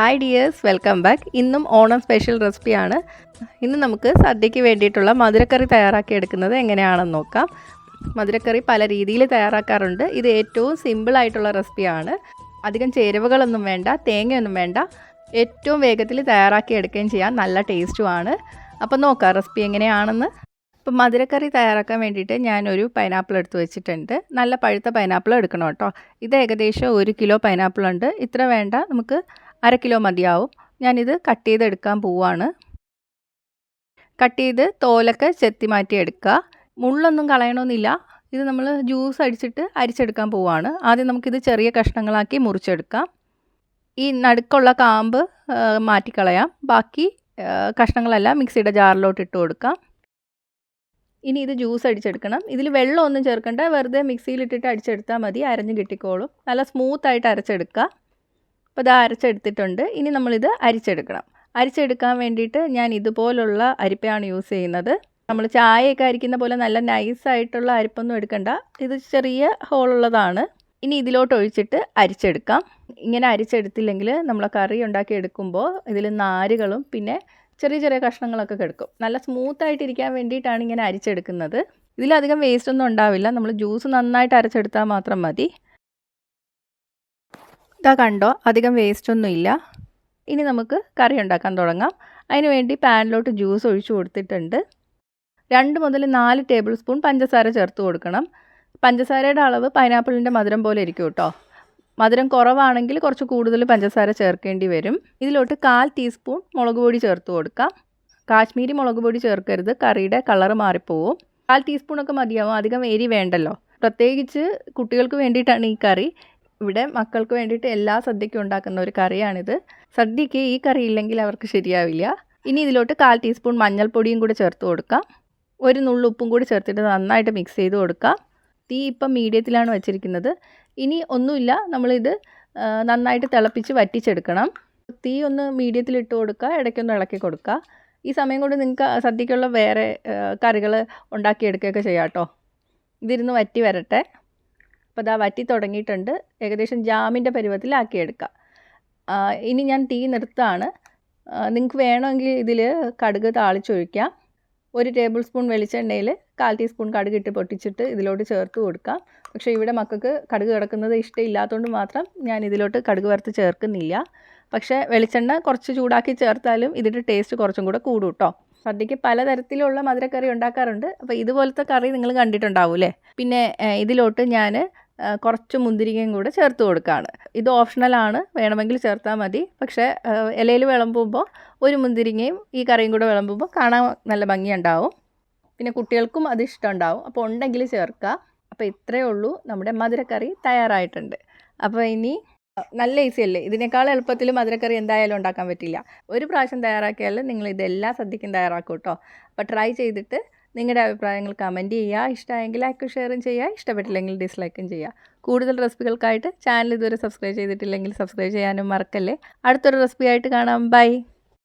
Hi dears welcome back ഇന്നും Onam special റെസിപ്പിയാണ് ഇന്ന് നമുക്ക് സദ്യയ്ക്ക് വേണ്ടിയിട്ടുള്ള മധുരക്കറി തയ്യാറാക്കി എടുക്കുന്നത് എങ്ങനെയാണെന്ന് നോക്കാം. മധുരക്കറി പല രീതിയിൽ തയ്യാറാക്കാറുണ്ട്. ഇത് ഏറ്റവും സിമ്പിളായിട്ടുള്ള റെസിപ്പിയാണ് അധികം ചേരുവകളൊന്നും വേണ്ട തേങ്ങയൊന്നും വേണ്ട. ഏറ്റവും വേഗത്തിൽ തയ്യാറാക്കി എടുക്കുകയും ചെയ്യാം നല്ല ടേസ്റ്റുമാണ് അപ്പോൾ നോക്കാം റെസിപ്പി എങ്ങനെയാണെന്ന്. ഇപ്പം മധുരക്കറി തയ്യാറാക്കാൻ വേണ്ടിയിട്ട് ഞാനൊരു പൈനാപ്പിൾ എടുത്ത് വെച്ചിട്ടുണ്ട്. നല്ല പഴുത്ത പൈനാപ്പിൾ എടുക്കണം കേട്ടോ. ഇത് ഏകദേശം ഒരു കിലോ പൈനാപ്പിൾ ഉണ്ട്. ഇത്ര വേണ്ട. നമുക്ക് അര കിലോ മതിയാവും. ഞാനിത് കട്ട് ചെയ്തെടുക്കാൻ പോവാണ്. കട്ട് ചെയ്ത് തോലൊക്കെ ചെത്തി മാറ്റി എടുക്കുക. മുള്ളൊന്നും കളയണമെന്നില്ല ഇത് നമ്മൾ ജ്യൂസ് അടിച്ചിട്ട് അരിച്ചെടുക്കാൻ പോവാണ്. ആദ്യം നമുക്കിത് ചെറിയ കഷ്ണങ്ങളാക്കി മുറിച്ചെടുക്കാം. ഈ നടുക്കുള്ള കാമ്പ് മാറ്റിക്കളയാം. ബാക്കി കഷ്ണങ്ങളെല്ലാം മിക്സിയുടെ ജാറിലോട്ട് ഇട്ട് കൊടുക്കാം. ഇനി ഇത് ജ്യൂസ് അടിച്ചെടുക്കണം. ഇതിൽ വെള്ളമൊന്നും ചേർക്കണ്ട. വെറുതെ മിക്സിയിലിട്ടിട്ട് അടിച്ചെടുത്താൽ മതി. അരഞ്ഞ് കിട്ടിക്കോളും. നല്ല സ്മൂത്തായിട്ട് അരച്ചെടുക്കുക. അപ്പോൾ ഇത് അരച്ചെടുത്തിട്ടുണ്ട്. ഇനി നമ്മളിത് അരിച്ചെടുക്കണം. അരിച്ചെടുക്കാൻ വേണ്ടിയിട്ട് ഞാൻ ഇതുപോലുള്ള അരിപ്പയാണ് യൂസ് ചെയ്യുന്നത്. നമ്മൾ ചായയൊക്കെ അരിക്കുന്ന പോലെ നല്ല നൈസായിട്ടുള്ള അരിപ്പൊന്നും എടുക്കണ്ട. ഇത് ചെറിയ ഹോളുള്ളതാണ് ഇനി ഇതിലോട്ട് ഒഴിച്ചിട്ട് അരിച്ചെടുക്കാം. ഇങ്ങനെ അരിച്ചെടുത്തില്ലെങ്കിൽ നമ്മൾ കറി ഉണ്ടാക്കി എടുക്കുമ്പോൾ ഇതിൽ നാരുകളും പിന്നെ ചെറിയ ചെറിയ കഷ്ണങ്ങളൊക്കെ കിടക്കും. നല്ല സ്മൂത്തായിട്ടിരിക്കാൻ വേണ്ടിയിട്ടാണ് ഇങ്ങനെ അരിച്ചെടുക്കുന്നത്. ഇതിലധികം വേസ്റ്റ് ഒന്നും ഉണ്ടാവില്ല. നമ്മൾ ജ്യൂസ് നന്നായിട്ട് അരച്ചെടുത്താൽ മാത്രം മതി. ഇതാ കണ്ടോ അധികം വേസ്റ്റ് ഒന്നും ഇല്ല. ഇനി നമുക്ക് കറി ഉണ്ടാക്കാൻ തുടങ്ങാം. അതിനുവേണ്ടി പാനിലോട്ട് ജ്യൂസ് ഒഴിച്ചു കൊടുത്തിട്ടുണ്ട്. രണ്ട് മുതൽ നാല് ടേബിൾ സ്പൂൺ പഞ്ചസാര ചേർത്ത് കൊടുക്കണം. പഞ്ചസാരയുടെ അളവ് പൈനാപ്പിളിന്റെ മധുരം പോലെ ഇരിക്കും കേട്ടോ. മധുരം കുറവാണെങ്കിൽ കുറച്ച് കൂടുതൽ പഞ്ചസാര ചേർക്കേണ്ടി വരും. ഇതിലോട്ട് കാൽ ടീസ്പൂൺ മുളക് പൊടി ചേർത്ത് കൊടുക്കാം. കാശ്മീരി മുളക് പൊടി ചേർക്കരുത് കറിയുടെ കളറ് മാറിപ്പോവും. കാൽ ടീസ്പൂണൊക്കെ മതിയാവും അധികം എരി വേണ്ടല്ലോ. പ്രത്യേകിച്ച് കുട്ടികൾക്ക് വേണ്ടിയിട്ടാണ് ഈ കറി. ഇവിടെ മക്കൾക്ക് വേണ്ടിയിട്ട് എല്ലാ സദ്യയ്ക്കും ഉണ്ടാക്കുന്ന ഒരു കറിയാണിത്. സദ്യയ്ക്ക് ഈ കറി ഇല്ലെങ്കിൽ അവർക്ക് ശരിയാവില്ല. ഇനി ഇതിലോട്ട് കാൽ ടീസ്പൂൺ മഞ്ഞൾപ്പൊടിയും കൂടി ചേർത്ത് കൊടുക്കാം. ഒരു നുള്ളുപ്പും കൂടി ചേർത്തിട്ട് നന്നായിട്ട് മിക്സ് ചെയ്ത് കൊടുക്കാം. തീ ഇപ്പം മീഡിയത്തിലാണ് വെച്ചിരിക്കുന്നത്. ഇനി ഒന്നുമില്ല നമ്മളിത് നന്നായിട്ട് തിളപ്പിച്ച് വറ്റിച്ചെടുക്കണം. തീ ഒന്ന് മീഡിയത്തിൽ ഇട്ട് കൊടുക്കുക ഇടയ്ക്കൊന്ന് ഇളക്കി കൊടുക്കുക. ഈ സമയം കൊണ്ട് നിങ്ങൾക്ക് സദ്യക്കുള്ള വേറെ കറികൾ ഉണ്ടാക്കിയെടുക്കുകയൊക്കെ ചെയ്യാം കേട്ടോ ഇതിരുന്ന് വറ്റി വരട്ടെ. അപ്പോൾ ഇതാ വറ്റി തുടങ്ങിയിട്ടുണ്ട്. ഏകദേശം ജാമിന്റെ പരുവത്തിലാക്കിയെടുക്കാം. ഇനി ഞാൻ തീ നിർത്താണ്. നിങ്ങൾക്ക് വേണമെങ്കിൽ ഇതിൽ കടുക് താളിച്ചൊഴിക്കാം. ഒരു ടേബിൾ സ്പൂൺ വെളിച്ചെണ്ണയിൽ കാൽ ടീസ്പൂൺ കടുക് ഇട്ട് പൊട്ടിച്ചിട്ട് ഇതിലോട്ട് ചേർത്ത് കൊടുക്കാം. പക്ഷേ ഇവിടെ മക്കൾക്ക് കടുക് കിടക്കുന്നത് ഇഷ്ടമില്ലാത്തതുകൊണ്ട് മാത്രം ഞാൻ ഇതിലോട്ട് കടുക് വറുത്ത് ചേർക്കുന്നില്ല. പക്ഷേ വെളിച്ചെണ്ണ കുറച്ച് ചൂടാക്കി ചേർത്താലും ഇതിന്റെ ടേസ്റ്റ് കുറച്ചും കൂടെ കൂടും കേട്ടോ സദ്യക്ക് പലതരത്തിലുള്ള മധുരക്കറി ഉണ്ടാക്കാറുണ്ട്. അപ്പോൾ ഇതുപോലത്തെ കറി നിങ്ങൾ കണ്ടിട്ടുണ്ടാവൂലേ പിന്നെ ഇതിലോട്ട് ഞാൻ കുറച്ച് മുന്തിരിങ്ങയും കൂടെ ചേർത്ത് കൊടുക്കുകയാണ് ഇത് ഓപ്ഷണലാണ് വേണമെങ്കിൽ ചേർത്താൽ മതി. പക്ഷേ ഇലയിൽ വിളമ്പുമ്പോൾ ഒരു മുന്തിരിങ്ങയും ഈ കറിയും കൂടെ വിളമ്പുമ്പോൾ കാണാൻ നല്ല ഭംഗിയുണ്ടാവും. പിന്നെ കുട്ടികൾക്കും അത് ഇഷ്ടമുണ്ടാവും. അപ്പോൾ ഉണ്ടെങ്കിൽ ചേർക്കുക അപ്പോൾ ഇത്രയേ ഉള്ളൂ. നമ്മുടെ മധുരക്കറി തയ്യാറായിട്ടുണ്ട്. അപ്പോൾ ഇനി നല്ല ഈസി അല്ലേ? ഇതിനേക്കാൾ എളുപ്പത്തിൽ മധുരക്കറി എന്തായാലും ഉണ്ടാക്കാൻ പറ്റില്ല. ഒരു പ്രാവശ്യം തയ്യാറാക്കിയാൽ നിങ്ങൾ ഇതെല്ലാ സദ്യക്കും തയ്യാറാക്കും കേട്ടോ. അപ്പോൾ ട്രൈ ചെയ്തിട്ട് നിങ്ങളുടെ അഭിപ്രായങ്ങൾ കമന്റ് ചെയ്യുക. ഇഷ്ടമായെങ്കിൽ ലൈക്ക് ഷെയറും ചെയ്യുക. ഇഷ്ടപ്പെട്ടില്ലെങ്കിൽ ഡിസ്ലൈക്കും ചെയ്യുക. കൂടുതൽ റെസിപ്പികൾക്കായിട്ട് ചാനൽ ഇതുവരെ സബ്സ്ക്രൈബ് ചെയ്തിട്ടില്ലെങ്കിൽ സബ്സ്ക്രൈബ് ചെയ്യാനും മറക്കല്ലേ. അടുത്തൊരു റെസിപ്പിയായിട്ട് കാണാം. ബൈ